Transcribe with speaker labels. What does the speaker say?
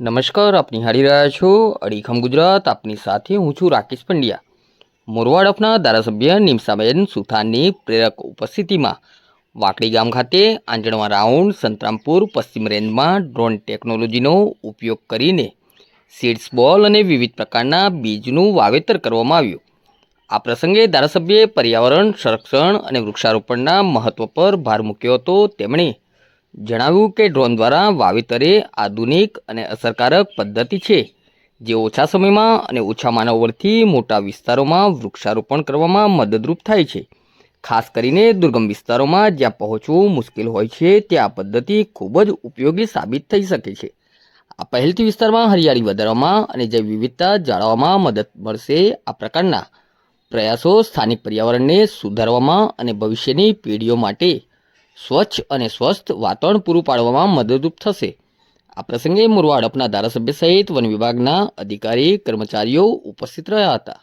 Speaker 1: નમસ્કાર, આપ નિહાળી રહ્યા છો અડીખમ ગુજરાત. આપની સાથે હું છું રાકેશ પંડ્યા. મોરવાડ ધારાસભ્ય નિમસાબેન સુથારની પ્રેરક ઉપસ્થિતિમાં વાકડી ગામ ખાતે આંજણવા રાઉન્ડ સંતરામપુર પશ્ચિમ રેન્જમાં ડ્રોન ટેકનોલોજીનો ઉપયોગ કરીને સીડ્સ, બોલ અને વિવિધ પ્રકારના બીજનું વાવેતર કરવામાં આવ્યું. આ પ્રસંગે ધારાસભ્યે પર્યાવરણ, સંરક્ષણ અને વૃક્ષારોપણના મહત્વ પર ભાર મૂક્યો હતો. તેમણે જણાવ્યું કે ડ્રોન દ્વારા વાવેતર એ આધુનિક અને અસરકારક પદ્ધતિ છે, જે ઓછા સમયમાં અને ઓછા માનવવળથી મોટા વિસ્તારોમાં વૃક્ષારોપણ કરવામાં મદદરૂપ થાય છે. ખાસ કરીને દુર્ગમ વિસ્તારોમાં જ્યાં પહોંચવું મુશ્કેલ હોય છે, ત્યાં આ પદ્ધતિ ખૂબ જ ઉપયોગી સાબિત થઈ શકે છે. આ પહેલથી વિસ્તારમાં હરિયાળી વધારવામાં અને જૈવ વિવિધતા જાળવવામાં મદદ મળશે આ પ્રકારના પ્રયાસો સ્થાનિક પર્યાવરણને સુધારવામાં અને ભવિષ્યની પેઢીઓ માટે સ્વચ્છ અને સ્વસ્થ વાતાવરણ પૂરું પાડવામાં મદદરૂપ થશે. આ પ્રસંગે મુરવાડ અપના ધારાસભ્ય સહિત વન વિભાગના અધિકારી, કર્મચારીઓ ઉપસ્થિત રહ્યા હતા.